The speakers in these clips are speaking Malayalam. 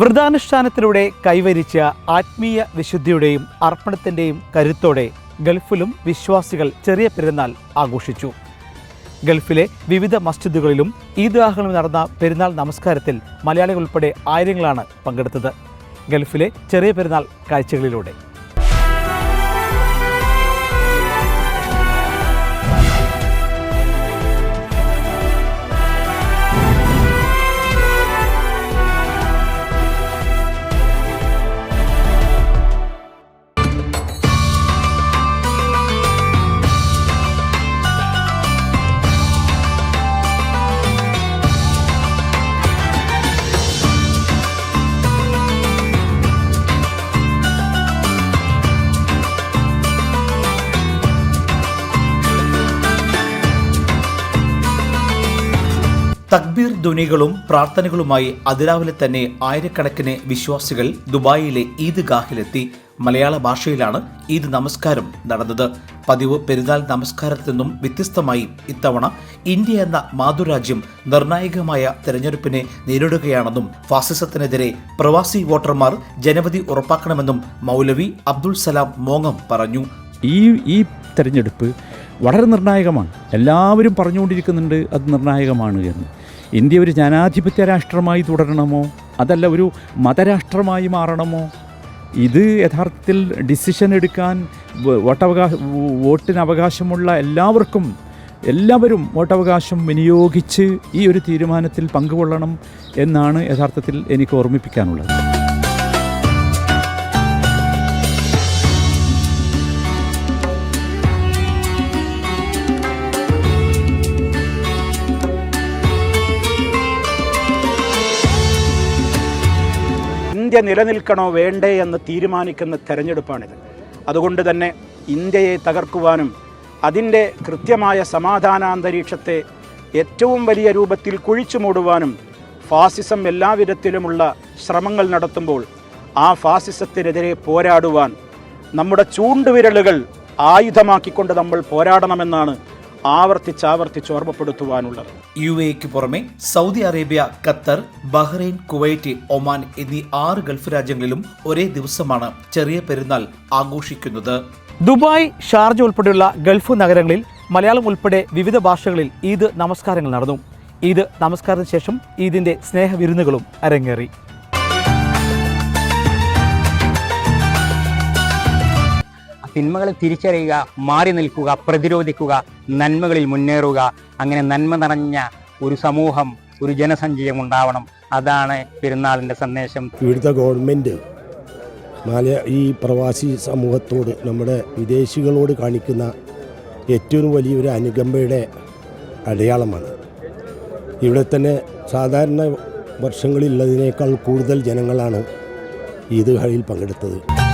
വ്രതാനുഷ്ഠാനത്തിലൂടെ കൈവരിച്ച ആത്മീയ വിശുദ്ധിയുടെയും അർപ്പണത്തിന്റെയും കരുത്തോടെ ഗൾഫിലും വിശ്വാസികൾ ചെറിയ പെരുന്നാൾ ആഘോഷിച്ചു. ഗൾഫിലെ വിവിധ മസ്ജിദുകളിലും ഈദ്ഗാഹുകളിലും നടന്ന പെരുന്നാൾ നമസ്കാരത്തിൽ മലയാളികൾ ഉൾപ്പെടെ ആയിരങ്ങളാണ് പങ്കെടുത്തത്. ഗൾഫിലെ ചെറിയ പെരുന്നാൾ കാഴ്ചകളിലൂടെ. തക്ബീർ ധ്വനികളും പ്രാർത്ഥനകളുമായി അതിരാവിലെ തന്നെ ആയിരക്കണക്കിന് വിശ്വാസികൾ ദുബായിലെ ഈദ് ഗാഹിലെത്തി മലയാള ഭാഷയിലാണ് ഈദ് നമസ്കാരം നടന്നത്. പതിവ് പെരുന്നാൾ നമസ്കാരത്തിൽ നിന്നും വ്യത്യസ്തമായി ഇത്തവണ ഇന്ത്യ എന്ന മാതൃരാജ്യം നിർണായകമായ തെരഞ്ഞെടുപ്പിനെ നേരിടുകയാണെന്നും ഫാസിസത്തിനെതിരെ പ്രവാസി വോട്ടർമാർ ജനവധി ഉറപ്പാക്കണമെന്നും മൗലവി അബ്ദുൾ സലാം മോങ്ങം പറഞ്ഞു. ഈ ഈ തെരഞ്ഞെടുപ്പ് വളരെ നിർണായകമാണ്. എല്ലാവരും പറഞ്ഞുകൊണ്ടിരിക്കുന്നുണ്ട് അത് നിർണായകമാണ് എന്ന്. ഇന്ത്യ ഒരു ജനാധിപത്യ രാഷ്ട്രമായി തുടരണമോ? അതല്ല ഒരു മതരാഷ്ട്രമായി മാറണമോ? ഇത് യഥാർത്ഥത്തിൽ ഡിസിഷൻ എടുക്കാൻ വോട്ടവകാശ വോട്ടിന് അവകാശമുള്ള എല്ലാവർക്കും എല്ലാവരും വോട്ടവകാശം വിനിയോഗിച്ച് ഈ ഒരു തീരുമാനത്തിൽ പങ്കുകൊള്ളണം എന്നാണ് യഥാർത്ഥത്തിൽ എനിക്ക് ഓർമ്മിപ്പിക്കാനുള്ളത്. ഇന്ത്യ നിലനിൽക്കണോ വേണ്ടേ എന്ന് തീരുമാനിക്കുന്ന തെരഞ്ഞെടുപ്പാണിത്. അതുകൊണ്ട് തന്നെ ഇന്ത്യയെ തകർക്കുവാനും അതിന്റെ കൃത്യമായ സമാധാനാന്തരീക്ഷത്തെ ഏറ്റവും വലിയ രൂപത്തിൽ കുഴിച്ചു മൂടുവാനും ഫാസിസം എല്ലാവിധത്തിലുമുള്ള ശ്രമങ്ങൾ നടത്തുമ്പോൾ ആ ഫാസിസത്തിനെതിരെ പോരാടുവാൻ നമ്മുടെ ചൂണ്ടുവിരലുകൾ ആയുധമാക്കിക്കൊണ്ട് നമ്മൾ പോരാടണമെന്നാണ് ആവർത്തിച്ചാവർത്തിച്ച് ഓർമ്മപ്പെടുത്തുവാനുള്ളത്. യു എക്ക് പുറമെ Saudi Arabia Qatar Bahrain Kuwait Oman എന്നീ ആറ് ഗൾഫ് രാജ്യങ്ങളിലും ഒരേ ദിവസമാണ് ചെറിയ പെരുന്നാൾ ആഘോഷിക്കുന്നത്. ദുബായ് ഷാർജ ഉൾപ്പെടെയുള്ള ഗൾഫ് നഗരങ്ങളിൽ മലയാളം ഉൾപ്പെടെ വിവിധ ഭാഷകളിൽ ഈദ് നമസ്കാരങ്ങൾ നടന്നു. ഈദ് നമസ്കാരത്തിന് ശേഷം ഈദിന്റെ സ്നേഹവിരുന്നുകളും അരങ്ങേറി. തിന്മകളെ തിരിച്ചറിയുക മാറി നിൽക്കുക പ്രതിരോധിക്കുക നന്മകളിൽ മുന്നേറുക. അങ്ങനെ നന്മ നിറഞ്ഞ ഒരു സമൂഹം ഒരു ജനസഞ്ചയം ഉണ്ടാവണം. അതാണ് പെരുന്നാളിന്റെ സന്ദേശം. ഇവിടുത്തെ ഗവൺമെന്റ് മല ഈ പ്രവാസി സമൂഹത്തോട് നമ്മുടെ വിദേശികളോട് കാണിക്കുന്ന ഏറ്റവും വലിയൊരു അനുകമ്പയുടെ അടയാളമാണ്. ഇവിടെ തന്നെ സാധാരണ വർഷങ്ങളിലുള്ളതിനേക്കാൾ കൂടുതൽ ജനങ്ങളാണ് ഈദ്ഗാഹിൽ പങ്കെടുത്തത്.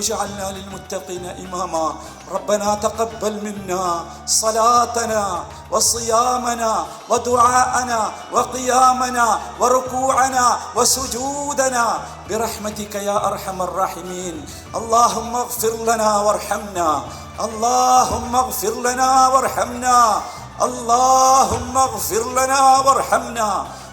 واجعلنا للمتقين إماما. ربنا تقبل منا صلاتنا وصيامنا ودعاءنا وقيامنا وركوعنا وسجودنا برحمتك يا أرحم الراحمين. اللهم اغفر لنا وارحمنا. اللهم اغفر لنا وارحمنا. اللهم اغفر لنا وارحمنا.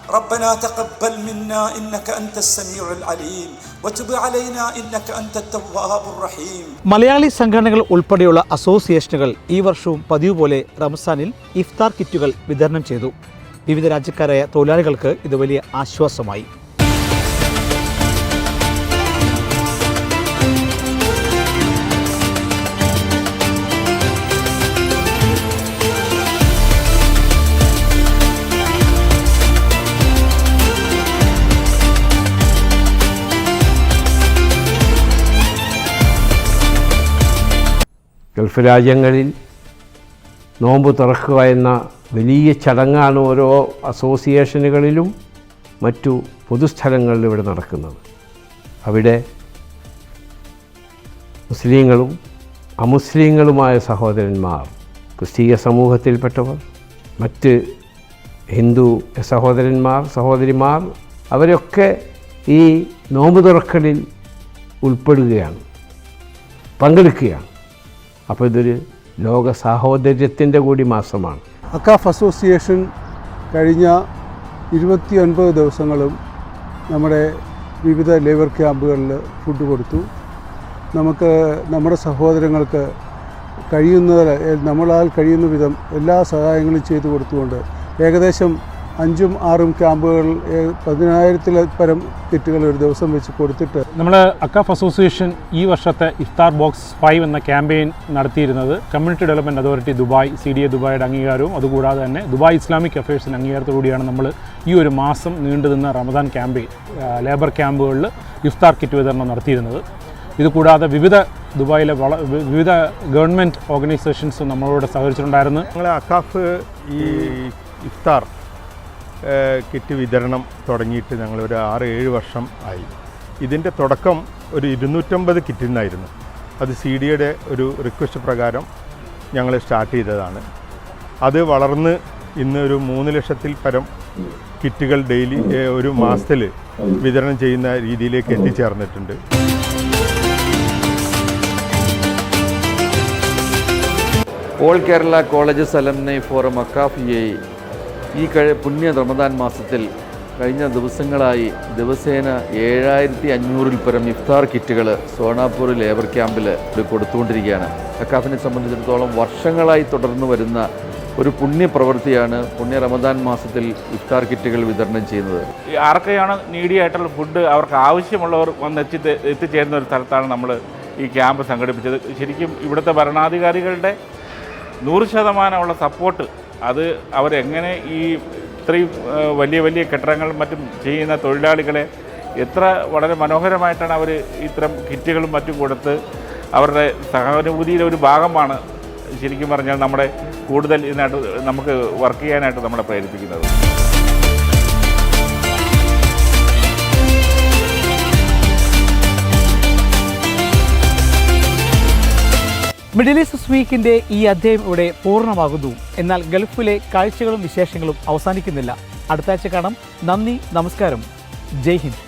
ربنا تقبل منا انك انت السميع العليم وتب علينا انك انت التواب الرحيم മലയാളി സംഘടനകൾ ഉൾപ്പെടെയുള്ള അസോസിയേഷനുകൾ ഈ വർഷവും പതിവ് പോലെ റംസാനിൽ ഇഫ്താർ കിറ്റുകൾ വിതരണം ചെയ്തു വിവിധ രാജ്യക്കാരായ തൊഴിലാളികൾക്ക് ഇത് വലിയ ആശ്വാസമായി ഗൾഫ് രാജ്യങ്ങളിൽ നോമ്പ് തുറക്കുക എന്ന വലിയ ചടങ്ങാണ് ഓരോ അസോസിയേഷനുകളിലും മറ്റു പൊതുസ്ഥലങ്ങളിലും ഇവിടെ നടക്കുന്നത്. അവിടെ മുസ്ലിങ്ങളും അമുസ്ലിങ്ങളുമായ സഹോദരന്മാർ ക്രിസ്തീയ സമൂഹത്തിൽപ്പെട്ടവർ മറ്റ് ഹിന്ദു സഹോദരന്മാർ സഹോദരിമാർ അവരൊക്കെ ഈ നോമ്പ് തുറക്കലിൽ ഉൾപ്പെടുകയാണ് പങ്കെടുക്കുകയാണ്. അപ്പോൾ ഇതൊരു ലോക സാഹോദര്യത്തിന്റെ കൂടി മാസമാണ്. അക്കാഫ് അസോസിയേഷൻ കഴിഞ്ഞ ഇരുപത്തി ഒൻപത് ദിവസങ്ങളും നമ്മുടെ വിവിധ ലേബർ ക്യാമ്പുകളിൽ ഫുഡ് കൊടുത്തു. നമുക്ക് നമ്മുടെ സഹോദരങ്ങൾക്ക് കഴിയുന്ന നമ്മളാൽ കഴിയുന്ന വിധം എല്ലാ സഹായങ്ങളും ചെയ്തു കൊടുത്തുകൊണ്ട് ഏകദേശം അഞ്ചും ആറും ക്യാമ്പുകൾ പതിനായിരത്തിലപ്പരം കിറ്റുകൾ ഒരു ദിവസം വെച്ച് കൊടുത്തിട്ട് നമ്മൾ അക്കാഫ് അസോസിയേഷൻ ഈ വർഷത്തെ ഇഫ്താർ ബോക്സ് ഫൈവ് എന്ന ക്യാമ്പയിൻ നടത്തിയിരുന്നത് community development authority Dubai C D A ദുബായുടെ അംഗീകാരവും അതുകൂടാതെ തന്നെ ദുബായ് ഇസ്ലാമിക് അഫയേഴ്സിന്റെ അംഗീകാരത്തോടുകൂടിയാണ് നമ്മൾ ഈ ഒരു മാസം നീണ്ടുനിന്ന റമദാൻ ക്യാമ്പയിൻ ലേബർ ക്യാമ്പുകളിൽ ഇഫ്താർ കിറ്റ് വിതരണം നടത്തിയിരുന്നത്. ഇതുകൂടാതെ വിവിധ ദുബായിലെ വള വിവിധ ഗവൺമെന്റ് ഓർഗനൈസേഷൻസും നമ്മളോട് സഹകരിച്ചിട്ടുണ്ടായിരുന്നു. ഞങ്ങൾ അക്കാഫ് ഈ ഇഫ്താർ കിറ്റ് വിതരണം തുടങ്ങിയിട്ട് ഞങ്ങൾ ഒരു ആറ് ഏഴ് വർഷം ആയി. ഇതിന്റെ തുടക്കം ഒരു ഇരുന്നൂറ്റമ്പത് കിറ്റിൽ നിന്നായിരുന്നു. അത് സി ഡിയുടെ ഒരു റിക്വസ്റ്റ് പ്രകാരം ഞങ്ങൾ സ്റ്റാർട്ട് ചെയ്തതാണ്. അത് വളർന്ന് ഇന്ന് ഒരു മൂന്ന് ലക്ഷത്തിൽ പരം കിറ്റുകൾ ഡെയിലി ഒരു മാസത്തിൽ വിതരണം ചെയ്യുന്ന രീതിയിലേക്ക് എത്തിച്ചേർന്നിട്ടുണ്ട്. All Kerala college alumni forum AKCAF A ഈ കഴി പുണ്യ റമദാൻ മാസത്തിൽ കഴിഞ്ഞ ദിവസങ്ങളായി ദിവസേന ഏഴായിരത്തി അഞ്ഞൂറിൽ പരം ഇഫ്താർ കിറ്റുകൾ സോണാപൂർ ലേബർ ക്യാമ്പിൽ കൊടുത്തുകൊണ്ടിരിക്കുകയാണ്. അക്കാഫിനെ സംബന്ധിച്ചിടത്തോളം വർഷങ്ങളായി തുടർന്നു വരുന്ന ഒരു പുണ്യപ്രവൃത്തിയാണ് പുണ്യ റമദാൻ മാസത്തിൽ ഇഫ്താർ കിറ്റുകൾ വിതരണം ചെയ്യുന്നത്. ആർക്കെയാണ് നീഡിയായിട്ടുള്ള ഫുഡ് അവർക്ക് ആവശ്യമുള്ളവർ വന്ന് എത്തി എത്തിച്ചേരുന്ന ഒരു സ്ഥലത്താണ് നമ്മൾ ഈ ക്യാമ്പ് സംഘടിപ്പിച്ചത്. ശരിക്കും ഇവിടുത്തെ ഭരണാധികാരികളുടെ നൂറ് ശതമാനമുള്ള സപ്പോർട്ട് അത് അവരെങ്ങനെ ഈ ഇത്രയും വലിയ വലിയ കെട്ടിടങ്ങളും മറ്റും ചെയ്യുന്ന തൊഴിലാളികളെ എത്ര വളരെ മനോഹരമായിട്ടാണ് അവർ ഇത്തരം കിറ്റുകളും മറ്റും കൊടുത്ത് അവരുടെ സഹാനുഭൂതിയിലെ ഒരു ഭാഗമാണ് ശരിക്കും പറഞ്ഞാൽ നമ്മുടെ കൂടുതൽ ഇതിനായിട്ട് നമുക്ക് വർക്ക് ചെയ്യാനായിട്ട് നമ്മളെ പ്രേരിപ്പിക്കുന്നത്. മിഡിൽ ഈസ്റ്റ് വീക്കിന്റെ ഈ അധ്യായം ഇവിടെ പൂർണമാകുന്നു. എന്നാൽ ഗൾഫിലെ കാഴ്ചകളും വിശേഷങ്ങളും അവസാനിക്കുന്നില്ല. അടുത്ത ആഴ്ച കാണാം. നന്ദി നമസ്കാരം. ജയ് ഹിന്ദ്.